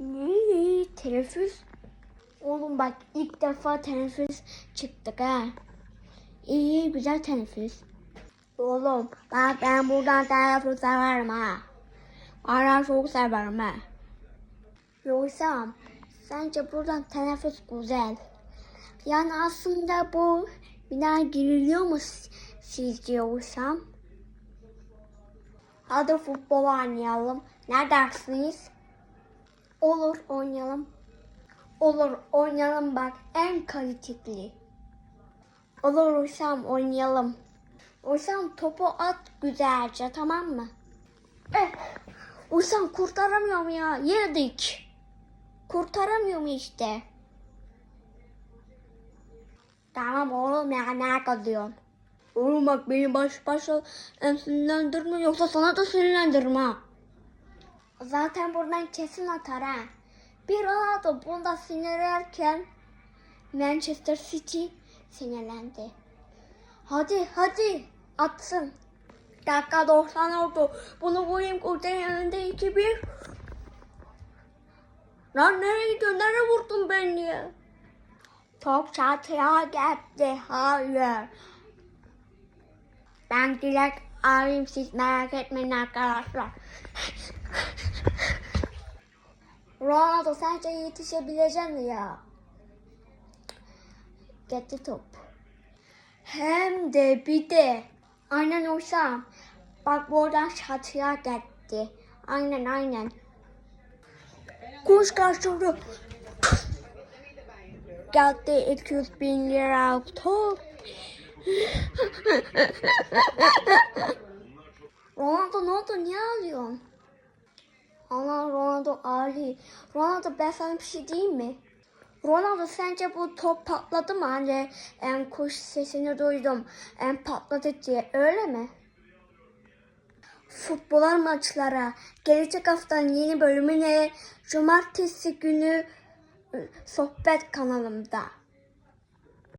Ne? Teneffüs? Oğlum bak ilk defa teneffüs çıktık ha. İyi güzel teneffüs. Oğlum bak ben buradan teneffüs severim ha. Ara çok severim ha. Yoksa sence buradan teneffüs güzel. Yani aslında bu bina giriliyor mu sizce yoksa? Hadi futbol oynayalım. Ne dersiniz? Olur oynayalım. Olur oynayalım bak en kaliteli. Olur Hüsam oynayalım. Hüsam topu at güzelce tamam mı? Eh, Hüsam kurtaramıyorum ya yedik. Kurtaramıyorum işte. Tamam oğlum ya ne kalıyorsun? Oğlum bak beni baş başa sinirlendirme yoksa sana da sinirlendiririm ha. Zaten buradan kesin atar ha. Bir Ronaldo bunda sinirlerken Manchester City sinirlendi. Hadi hadi atsın. Dakika 90 oldu. Bunu vurayım kurtarın önünde 2-1. Lan nereye gidiyorsun? Nereye vurdun beni? Top çatıya geldi. Hayır. Ben direkt arayayım siz merak etmeyin arkadaşlar. Ronaldo sence yetişebilecek mi ya? Gitti top. Hem de bir de. Aynen Hüsam. Bak buradan çatıya gitti. Aynen aynen. Kuş kaçırdı. Geldi 200 bin lira top. Ronaldo ne oldu? Niye ağlıyorsun? Allah Ronaldo ağlıyor. Ronaldo ben sana bir şey diyeyim mi? Ronaldo sence bu top patladı mı? Hani en kuş sesini duydum. En patladı diye öyle mi? Futbol maçlara gelecek haftanın yeni bölümüne cumartesi günü ı, sohbet kanalımda.